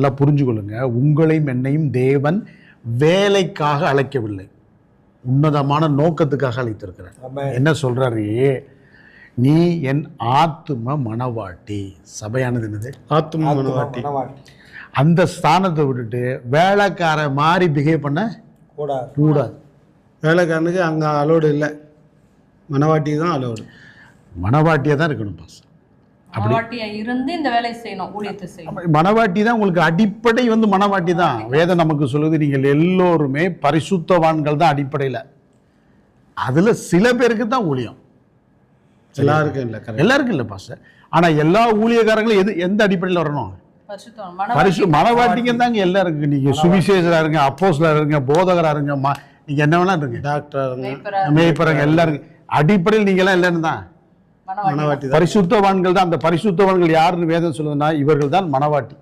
நல்லா புரிஞ்சுக்கொள்ளுங்க. உங்களையும் என்னையும் தேவன் வேலைக்காக அழைக்கவில்லை. உன்னதமான நோக்கத்துக்காக அழைத்திருக்கிறார். ஆமென். என்ன சொல்றாரு? நீ என் ஆத்தும மனவாட்டி. சபையானது என்னது? ஆத்தும மனவாட்டி. மனவாட்டி. அந்த ஸ்தானத்தை விட்டுட்டு வேலைக்கார மாதிரி பிஹேவ் பண்ண கூடாது. கூடாது. வேலைக்காரனுக்கு அங்கே அலோடு இல்லை. மனவாட்டி தான் அலோடு மனவாட்டியாக தான் இருக்கணும் பாஸ் மனவாட்டியா இருந்து இந்த வேலையை செய்யணும் ஊழியத்தை செய்யணும். மனவாட்டி தான் உங்களுக்கு அடிப்படை வந்து மனவாட்டி தான். வேதம் நமக்கு சொல்லுது நீங்கள் எல்லோருமே பரிசுத்தவான்கள் தான் அடிப்படையில். அதில் சில பேருக்கு தான் ஊழியம். எல்லாருக்கும் இல்லை கரெக்ட் எல்லாருக்கும் இல்லை பாஸ் ஆனால் எல்லா ஊழியக்காரங்களும் எது எந்த அடிப்படையில் வரணும்? பரிசு மனவாட்டி மனவாட்டிங்க தாங்க எல்லாருக்கும். நீங்கள் சுவிசேஷராக இருங்க அப்போஸ்லராக இருங்க போதகராக இருங்க மா நீங்கள் என்ன வேணா இருங்க. டாக்டர் மேய்ப்பரா, மேய்ப்பறங்க எல்லாரும் அடிப்படையில் நீங்கள் எல்லாம் எல்லாரும் தான் தான். பரிசுத்தவான்கள் தான் அந்த பரிசுத்தவான்கள் யாருன்னு வேதம் சொல்லுதுன்னா இவர்கள் தான் மனவாட்டி.